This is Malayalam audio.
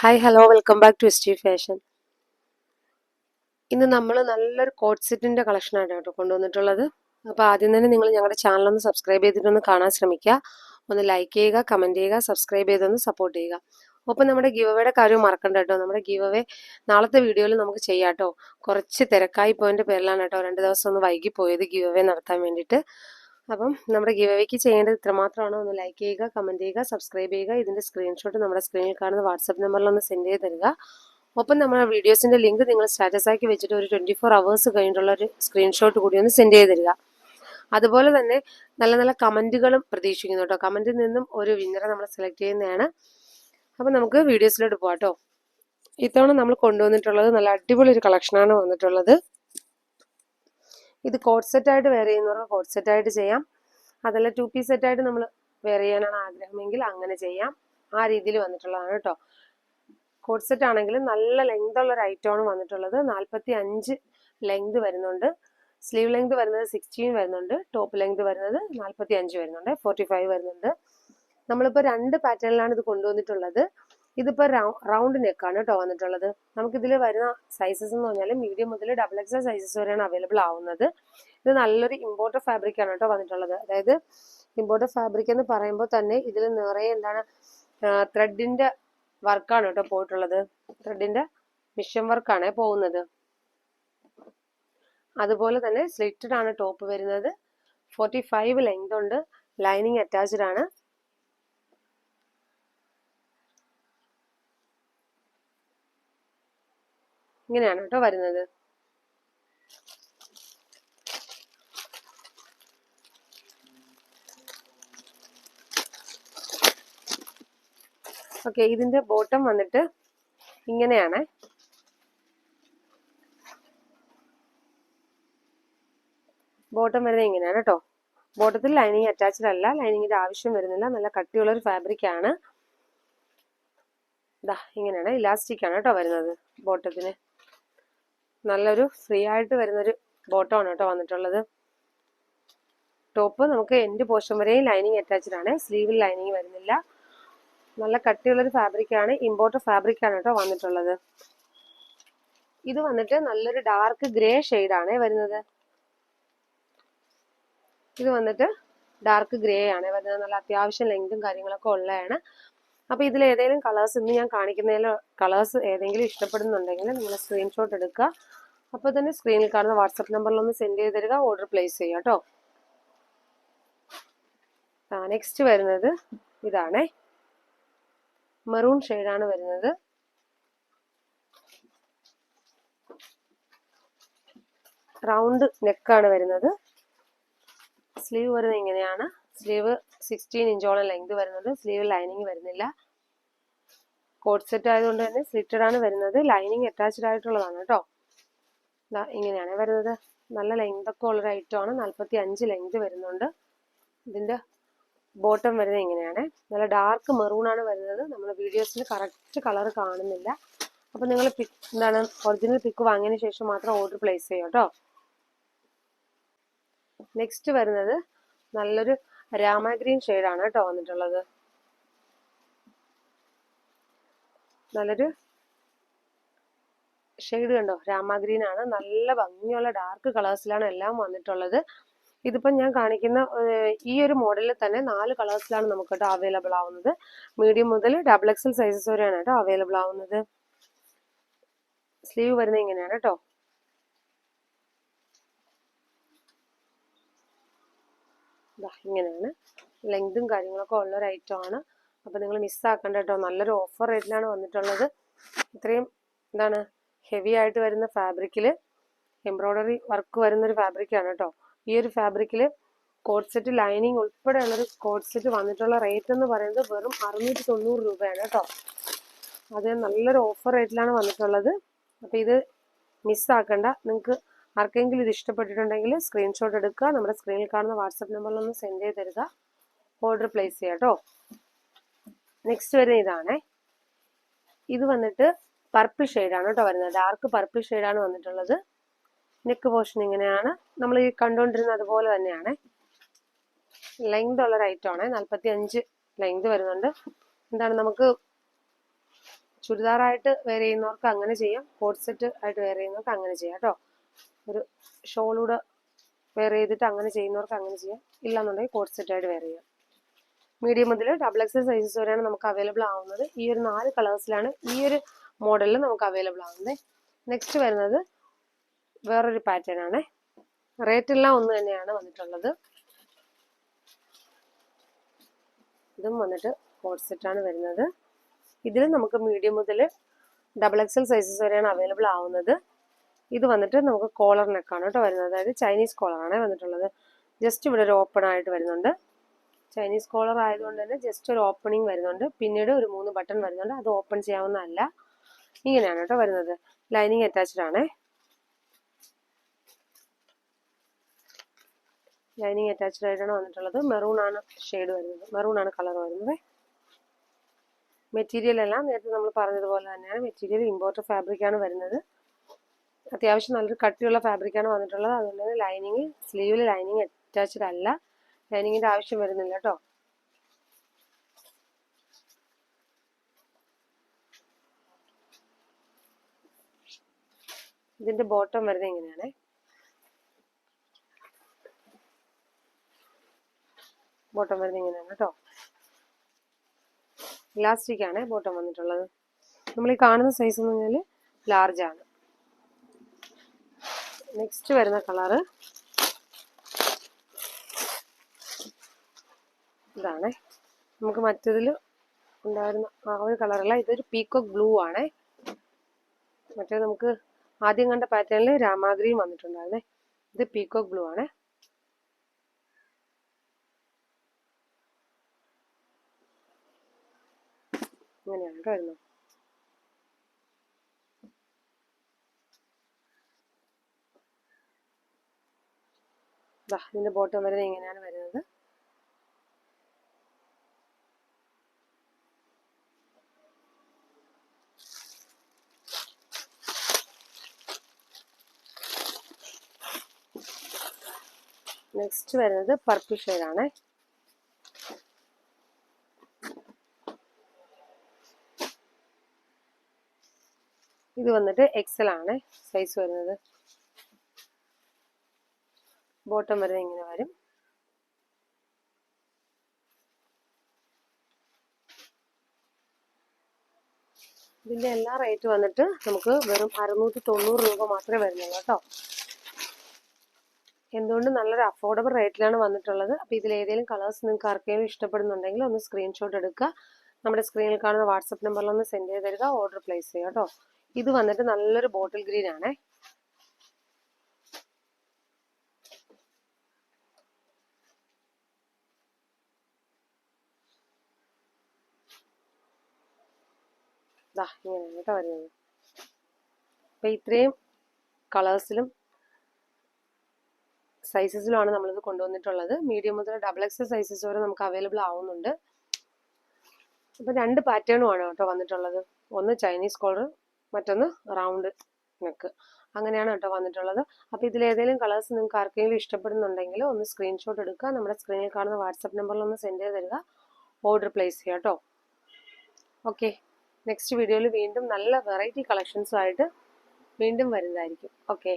Hi hello welcome back to history fashion ഇന്ന് നമ്മൾ നല്ലൊരു കോട്ട് സെറ്റിന്റെ കളക്ഷനാണ് കേട്ടോ കൊണ്ടുവന്നിട്ടുള്ളത്. അപ്പോൾ ആദ്യം തന്നെ നിങ്ങൾ ഞങ്ങളുടെ ചാനലൊന്ന് സബ്സ്ക്രൈബ് ചെയ്തിട്ടൊന്ന് കാണാൻ ശ്രമിക്കുക. ഒന്ന് ലൈക്ക് ചെയ്യുക കമന്റ് ചെയ്യുക സബ്സ്ക്രൈബ് ചെയ്തൊന്ന് സപ്പോർട്ട് ചെയ്യുക. ഒപ്പം നമ്മുടെ ഗീവ് കാര്യം മറക്കണ്ട കേട്ടോ. നമ്മുടെ ഗീവ് അവേ നാളത്തെ വീഡിയോയിൽ നമുക്ക് ചെയ്യാം കേട്ടോ. കുറച്ച് തിരക്കായി പോയതിന്റെ പേരിലാണ് കേട്ടോ രണ്ട് ദിവസം ഒന്ന് വൈകി പോയത് ഗീവ് അവേ നടത്താൻ വേണ്ടിയിട്ട്. അപ്പം നമ്മുടെ അവേക്ക് ചെയ്യേണ്ടത് ഇത്രമാത്രമാണ്. ഒന്ന് ലൈക്ക് ചെയ്യുക കമന്റ് ചെയ്യുക സബ്സ്ക്രൈബ് ചെയ്യുക. ഇതിന്റെ സ്ക്രീൻഷോട്ട് നമ്മുടെ സ്ക്രീനിൽ കാണുന്ന വാട്സപ്പ് നമ്പറിൽ ഒന്ന് സെൻഡ് ചെയ്ത് തരിക. ഒപ്പം നമ്മുടെ വീഡിയോസിന്റെ ലിങ്ക് നിങ്ങൾ സ്റ്റാറ്റസ് ആക്കി വെച്ചിട്ട് ഒരു ട്വന്റി ഫോർ അവേഴ്സ് കഴിഞ്ഞിട്ടുള്ള ഒരു സ്ക്രീൻഷോട്ട് കൂടി ഒന്ന് സെൻഡ് ചെയ്ത് തരിക. അതുപോലെ തന്നെ നല്ല നല്ല കമന്റുകളും പ്രതീക്ഷിക്കുന്നു കേട്ടോ. കമന്റിൽ നിന്നും ഒരു വിന്നറെ നമ്മൾ സെലക്ട് ചെയ്യുന്നതാണ്. അപ്പം നമുക്ക് വീഡിയോസിലോട്ട് പോകാം കേട്ടോ. ഇത്തവണ നമ്മൾ കൊണ്ടുവന്നിട്ടുള്ളത് നല്ല അടിപൊളി ഒരു കളക്ഷനാണ് വന്നിട്ടുള്ളത്. ഇത് കോട്ട് സെറ്റായിട്ട് വെയർ ചെയ്യുന്നവർക്ക് കോട്ട് സെറ്റായിട്ട് ചെയ്യാം. അതല്ല ടു പീസ് സെറ്റായിട്ട് നമ്മൾ വെയർ ചെയ്യാനാണ് ആഗ്രഹമെങ്കിൽ അങ്ങനെ ചെയ്യാം. ആ രീതിയിൽ വന്നിട്ടുള്ളതാണ് കേട്ടോ കോട്ട് സെറ്റ് ആണെങ്കിൽ നല്ല ലെങ്ത് ഉള്ള ഒരു ഐറ്റമാണ് വന്നിട്ടുള്ളത്. നാൽപ്പത്തി അഞ്ച് ലെങ്ത് വരുന്നുണ്ട്. സ്ലീവ് ലെങ്ത് വരുന്നത് സിക്സ്റ്റീൻ വരുന്നുണ്ട്. ടോപ്പ് ലെങ്ത് വരുന്നത് നാൽപ്പത്തി അഞ്ച് വരുന്നുണ്ട്. ഫോർട്ടി ഫൈവ് വരുന്നുണ്ട്. നമ്മളിപ്പോൾ രണ്ട് പാറ്റേണിലാണ് ഇത് കൊണ്ടുവന്നിട്ടുള്ളത്. ഇതിപ്പോൾ റൗണ്ട് നെക്കാണ് കേട്ടോ വന്നിട്ടുള്ളത്. നമുക്ക് നമുക്കിതിൽ വരുന്ന സൈസസ് എന്ന് പറഞ്ഞാൽ മീഡിയം മുതൽ ഡബിൾ എക്സൽ സൈസസ് വരെയാണ് അവൈലബിൾ ആവുന്നത്. ഇത് നല്ലൊരു ഇമ്പോർട്ടഡ് ഫാബ്രിക് ആണ് കേട്ടോ വന്നിട്ടുള്ളത്. അതായത് ഇമ്പോർട്ടഡ് ഫാബ്രിക് എന്ന് പറയുമ്പോൾ തന്നെ ഇതിൽ നിറയെ എന്താണ് ത്രെഡിന്റെ വർക്കാണ് കേട്ടോ പോയിട്ടുള്ളത്. ത്രെഡിന്റെ മിഷൻ വർക്കാണ് പോകുന്നത്. അതുപോലെ തന്നെ സ്ലിറ്റഡ് ആണ് ടോപ്പ് വരുന്നത്. ഫോർട്ടി ഫൈവ് ലെങ്ത് ഉണ്ട്. ലൈനിങ് അറ്റാച്ച്ഡ് ആണ്. ഇങ്ങനെയാണ് കേട്ടോ വരുന്നത്. ഓക്കെ ഇതിന്റെ ബോട്ടം വന്നിട്ട് ഇങ്ങനെയാണ്. ബോട്ടം വരുന്നത് ഇങ്ങനെയാണ് കേട്ടോ. ബോട്ടത്തിൽ ലൈനിങ് അറ്റാച്ച്ഡ് അല്ല ലൈനിങ്ങിന്റെ ആവശ്യം വരുന്നില്ല. നല്ല കട്ടിയുള്ള ഒരു ഫാബ്രിക് ആണ്. ഇതാ ഇങ്ങനെയാണ് ഇലാസ്റ്റിക് ആണ് കേട്ടോ വരുന്നത് ബോട്ടത്തിന്. നല്ലൊരു ഫ്രീ ആയിട്ട് വരുന്നൊരു ബോട്ടമാണ് കേട്ടോ വന്നിട്ടുള്ളത്. ടോപ്പ് നമുക്ക് എന്റെ പോർഷൻ വരെയും ലൈനിങ് അറ്റാച്ച്ഡ് ആണ്. സ്ലീവിൽ ലൈനിങ് വരുന്നില്ല. നല്ല കട്ടിയുള്ളൊരു ഫാബ്രിക്കാണ് ഇമ്പോർട്ടഡ് ഫാബ്രിക് ആണ് കേട്ടോ വന്നിട്ടുള്ളത്. ഇത് വന്നിട്ട് നല്ലൊരു ഡാർക്ക് ഗ്രേ ആണ് വരുന്നത്. ഇത് വന്നിട്ട് ഡാർക്ക് ഗ്രേ ആണ് വരുന്നത്. നല്ല അത്യാവശ്യം ലെങ്തും കാര്യങ്ങളൊക്കെ ഉള്ളതാണ്. അപ്പോൾ ഇതിൽ ഏതെങ്കിലും കളേഴ്സ് ഇന്ന് ഞാൻ കാണിക്കുന്നതിൽ കളേഴ്സ് ഏതെങ്കിലും ഇഷ്ടപ്പെടുന്നുണ്ടെങ്കിൽ നിങ്ങൾ സ്ക്രീൻഷോട്ട് എടുക്കുക. അപ്പോൾ തന്നെ സ്ക്രീനിൽ കാണുന്ന വാട്സപ്പ് നമ്പറിൽ ഒന്ന് സെൻഡ് ചെയ്ത് തരിക ഓർഡർ പ്ലേസ് ചെയ്യുക കേട്ടോ. നെക്സ്റ്റ് വരുന്നത് ഇതാണേ. മെറൂൺ ഷെയ്ഡാണ് വരുന്നത്. റൗണ്ട് നെക്കാണ് വരുന്നത്. സ്ലീവ് വരുന്നത് ഇങ്ങനെയാണ്. സ്ലീവ് സിക്സ്റ്റീൻ ഇഞ്ചോളം ലെങ്ത് വരുന്നത്. സ്ലീവ് ലൈനിങ് വരുന്നില്ല. കോട്ട് സെറ്റ് ആയതുകൊണ്ട് തന്നെ സ്ലിറ്റഡ് ആണ് വരുന്നത്. ലൈനിങ് അറ്റാച്ച്ഡ് ആയിട്ടുള്ളതാണ് കേട്ടോ. ഇങ്ങനെയാണ് വരുന്നത്. നല്ല ലെങ്ത് ഒക്കെ ഉള്ള ഐറ്റമാണ് നാൽപ്പത്തി അഞ്ച് ലെങ്ത് വരുന്നുണ്ട്. ഇതിന്റെ ബോട്ടം വരുന്നത് ഇങ്ങനെയാണ്. നല്ല ഡാർക്ക് മെറൂൺ ആണ് വരുന്നത്. നമ്മൾ വീഡിയോസിൽ കറക്റ്റ് കളർ കാണുന്നില്ല. അപ്പൊ നിങ്ങൾ പിക്ക് എന്താണ് ഒറിജിനൽ പിക്ക് വാങ്ങിയതിന് ശേഷം മാത്രം ഓർഡർ പ്ലേസ് ചെയ്യും കേട്ടോ. നെക്സ്റ്റ് വരുന്നത് നല്ലൊരു രാമ ഗ്രീൻ ഷെയ്ഡാണ് കേട്ടോ വന്നിട്ടുള്ളത്. നല്ലൊരു ഷെയ്ഡ് കണ്ടോ? രാമ ഗ്രീൻ ആണ് നല്ല ഭംഗിയുള്ള ഡാർക്ക് കളേഴ്സിലാണ് എല്ലാം വന്നിട്ടുള്ളത്. ഇതിപ്പം ഞാൻ കാണിക്കുന്ന ഈ ഒരു മോഡലിൽ തന്നെ നാല് കളേഴ്സിലാണ് നമുക്ക് കേട്ടോ അവൈലബിൾ ആവുന്നത്. മീഡിയം മുതൽ ഡബിൾ എക്സൽ സൈസസ് വരെയാണ് കേട്ടോ അവൈലബിൾ ആവുന്നത്. സ്ലീവ് വരുന്നത് ഇങ്ങനെയാണ് കേട്ടോ. ഇങ്ങനെയാണ്. ലെങ്തും കാര്യങ്ങളൊക്കെ ഉള്ള ഒരു ഐറ്റം ആണ്. അപ്പം നിങ്ങൾ മിസ്സാക്കണ്ട കേട്ടോ. നല്ലൊരു ഓഫർ റേറ്റിലാണ് വന്നിട്ടുള്ളത്. ഇത്രയും എന്താണ് ഹെവി ആയിട്ട് വരുന്ന ഫാബ്രിക്കിൽ എംബ്രോയ്ഡറി വർക്ക് വരുന്ന ഒരു ഫാബ്രിക്കാണ് കേട്ടോ. ഈ ഒരു ഫാബ്രിക്കിൽ കോട്ട് സെറ്റ് ലൈനിങ് ഉൾപ്പെടെയുള്ളൊരു കോട്ട് സെറ്റ് വന്നിട്ടുള്ള റേറ്റ് എന്ന് പറയുന്നത് വെറും അറുന്നൂറ്റി തൊണ്ണൂറ് രൂപയാണ് കേട്ടോ. അത് നല്ലൊരു ഓഫർ റേറ്റിലാണ് വന്നിട്ടുള്ളത്. അപ്പോൾ ഇത് മിസ്സാക്കണ്ട നിങ്ങൾക്ക് ആർക്കെങ്കിലും ഇത് ഇഷ്ടപ്പെട്ടിട്ടുണ്ടെങ്കിൽ സ്ക്രീൻഷോട്ട് എടുക്കുക. നമ്മുടെ സ്ക്രീനിൽ കാണുന്ന വാട്സപ്പ് നമ്പറിലൊന്ന് സെൻഡ് ചെയ്ത് തരിക. ഓർഡർ പ്ലേസ് ചെയ്യാം കേട്ടോ. നെക്സ്റ്റ് വരുന്ന ഇതാണേ. ഇത് വന്നിട്ട് പർപ്പിൾ ഷെയ്ഡാണ് കേട്ടോ വരുന്നത്. ഡാർക്ക് പർപ്പിൾ ഷെയ്ഡാണ് വന്നിട്ടുള്ളത്. നെക്ക് പോർഷൻ ഇങ്ങനെയാണ്. നമ്മൾ ഈ കണ്ടുകൊണ്ടിരുന്നത് അതുപോലെ തന്നെയാണ്. ലെങ്ത് ഉള്ള ആണേ. നാൽപ്പത്തി അഞ്ച് ലെങ്ത് വരുന്നുണ്ട്. എന്താണ് നമുക്ക് ചുരിദാറായിട്ട് വെയർ ചെയ്യുന്നവർക്ക് അങ്ങനെ ചെയ്യാം. കോഡ് സെറ്റ് ആയിട്ട് വെയർ ചെയ്യുന്നവർക്ക് അങ്ങനെ ചെയ്യാം കേട്ടോ. ഒരു ഷോളൂടെ വെയർ ചെയ്തിട്ട് അങ്ങനെ ചെയ്യുന്നവർക്ക് അങ്ങനെ ചെയ്യാം. ഇല്ലാന്നുണ്ടെങ്കിൽ കോട്ട് സെറ്റ് ആയിട്ട് വെയർ ചെയ്യാം. മീഡിയം മുതൽ ഡബിൾ എക്സൽ സൈസസ് വരെയാണ് നമുക്ക് അവൈലബിൾ ആവുന്നത്. ഈ ഒരു നാല് കളേഴ്സിലാണ് ഈ ഒരു മോഡലിൽ നമുക്ക് അവൈലബിൾ ആവുന്നത്. നെക്സ്റ്റ് വരുന്നത് വേറൊരു പാറ്റേൺ ആണ്. റേറ്റ് എല്ലാം ഒന്ന് തന്നെയാണ് വന്നിട്ടുള്ളത്. ഇതും വന്നിട്ട് കോഡ് സെറ്റാണ് വരുന്നത്. ഇതിൽ നമുക്ക് മീഡിയം മുതൽ ഡബിൾ എക്സൽ സൈസസ് വരെയാണ് അവൈലബിൾ ആവുന്നത്. ഇത് വന്നിട്ട് നമുക്ക് കോളർ കേട്ടോ വരുന്നത്. അതായത് ചൈനീസ് കോളറാണ് വന്നിട്ടുള്ളത്. ജസ്റ്റ് ഇവിടെ ഒരു ഓപ്പൺ ആയിട്ട് വരുന്നുണ്ട്. ചൈനീസ് കോളർ ആയതുകൊണ്ട് തന്നെ ജസ്റ്റ് ഒരു ഓപ്പണിങ് വരുന്നുണ്ട്. പിന്നീട് ഒരു മൂന്ന് ബട്ടൺ വരുന്നുണ്ട്. അത് ഓപ്പൺ ചെയ്യാവുന്നതല്ല. ഇങ്ങനെയാണ് കേട്ടോ വരുന്നത്. ലൈനിങ് അറ്റാച്ച്ഡ് ആണേ. ലൈനിങ് അറ്റാച്ച്ഡ് ആയിട്ടാണ് വന്നിട്ടുള്ളത്. മെറൂൺ ആണ് ഷെയ്ഡ് വരുന്നത്. മെറൂൺ ആണ് കളർ വരുന്നത്. മെറ്റീരിയൽ എല്ലാം നേരത്തെ നമ്മൾ പറഞ്ഞതുപോലെ തന്നെയാണ്. മെറ്റീരിയൽ ഇമ്പോർട്ടഡ് ഫാബ്രിക് ആണ് വരുന്നത്. അത്യാവശ്യം നല്ലൊരു കട്ടിയുള്ള ഫാബ്രിക് ആണ് വന്നിട്ടുള്ളത്. അതുകൊണ്ട് തന്നെ ലൈനിങ് സ്ലീവിൽ ലൈനിങ് അറ്റാച്ച്ഡ് അല്ല. ലൈനിങ്ങിന്റെ ആവശ്യം വരുന്നില്ല കേട്ടോ ഇതിന്റെ ബോട്ടം വരുന്നത് ഇങ്ങനെയാണ്. ബോട്ടം വരുന്നത് ഇങ്ങനെയാണ് കേട്ടോ ഇലാസ്റ്റിക് ആണ് ബോട്ടം വന്നിട്ടുള്ളത്. നമ്മൾ ഈ കാണുന്ന സൈസ് എന്ന് പറഞ്ഞാൽ ലാർജ് ആണ്. നെക്സ്റ്റ് വരുന്ന കളറ് ഇതാണേ. നമുക്ക് മറ്റതിൽ ഉണ്ടായിരുന്ന ആ ഒരു കളറല്ല ഇതൊരു പീക്കോക്ക് ബ്ലൂ ആണേ. മറ്റേ നമുക്ക് ആദ്യം കണ്ട പാറ്റേണിൽ രാമാഗ്രിയും വന്നിട്ടുണ്ടായിരുന്നേ. ഇത് പീക്കോക്ക് ബ്ലൂ ആണേ. ഇങ്ങനെയാണ് കേട്ടോ വരുന്നത്. ദാ ഇതിന്റെ ബോട്ടം വരുന്നത് ഇങ്ങനെയാണ് വരുന്നത്. നെക്സ്റ്റ് വരുന്നത് പർപ്പിൾ ഷെയ്ഡാണ് ഇത് വന്നിട്ട് എക്സൽ ആണ് സൈസ് വരുന്നത്. ബോട്ടം വരെ ഇങ്ങനെ വരും. ഇതിന്റെ എല്ലാ റേറ്റ് വന്നിട്ട് നമുക്ക് വെറും അറുന്നൂറ്റി തൊണ്ണൂറ് രൂപ മാത്രമേ വരുന്നുള്ളൂ കേട്ടോ. എന്തുകൊണ്ട് നല്ലൊരു അഫോർഡബിൾ റേറ്റിലാണ് വന്നിട്ടുള്ളത്? അപ്പോൾ ഇതിൽ ഏതെങ്കിലും കളേഴ്സ് നിങ്ങൾക്ക് ആർക്കെങ്കിലും ഇഷ്ടപ്പെടുന്നുണ്ടെങ്കിൽ ഒന്ന് സ്ക്രീൻഷോട്ട് എടുക്കുക. നമ്മുടെ സ്ക്രീനിൽ കാണുന്ന വാട്സപ്പ് നമ്പറിൽ ഒന്ന് സെൻഡ് ചെയ്ത് തരിക ഓർഡർ പ്ലേസ് ചെയ്യുക കേട്ടോ. ഇത് വന്നിട്ട് നല്ലൊരു ബോട്ടിൽ ഗ്രീൻ ആണേ. ദാ ഇങ്ങനെയാണ് കേട്ടോ വരുന്നത്. അപ്പൊ ഇത്രയും കളേഴ്സിലും സൈസസിലുമാണ് നമ്മളിത് കൊണ്ടുവന്നിട്ടുള്ളത്. മീഡിയം മുതൽ ഡബിൾ എക്സ് സൈസസ് വരെ നമുക്ക് അവൈലബിൾ ആവുന്നുണ്ട്. അപ്പൊ രണ്ട് പാറ്റേണും ആണ് കേട്ടോ വന്നിട്ടുള്ളത്. ഒന്ന് ചൈനീസ് കോളർ മറ്റൊന്ന് റൗണ്ട് നെക്ക് അങ്ങനെയാണ് കേട്ടോ വന്നിട്ടുള്ളത്. അപ്പോൾ ഇതിൽ ഏതെങ്കിലും കളേഴ്സ് നിങ്ങൾക്ക് ആർക്കെങ്കിലും ഇഷ്ടപ്പെടുന്നുണ്ടെങ്കിൽ ഒന്ന് സ്ക്രീൻഷോട്ട് എടുക്കുക. നമ്മുടെ സ്ക്രീനിൽ കാണുന്ന വാട്സപ്പ് നമ്പറിൽ ഒന്ന് സെൻഡ് ചെയ്ത് തരിക. ഓർഡർ പ്ലേസ് ചെയ്യാം കേട്ടോ. ഓക്കെ നെക്സ്റ്റ് വീഡിയോയിൽ വീണ്ടും നല്ല വെറൈറ്റി കളക്ഷൻസുമായിട്ട് വീണ്ടും വരുന്നതായിരിക്കും. ഓക്കെ.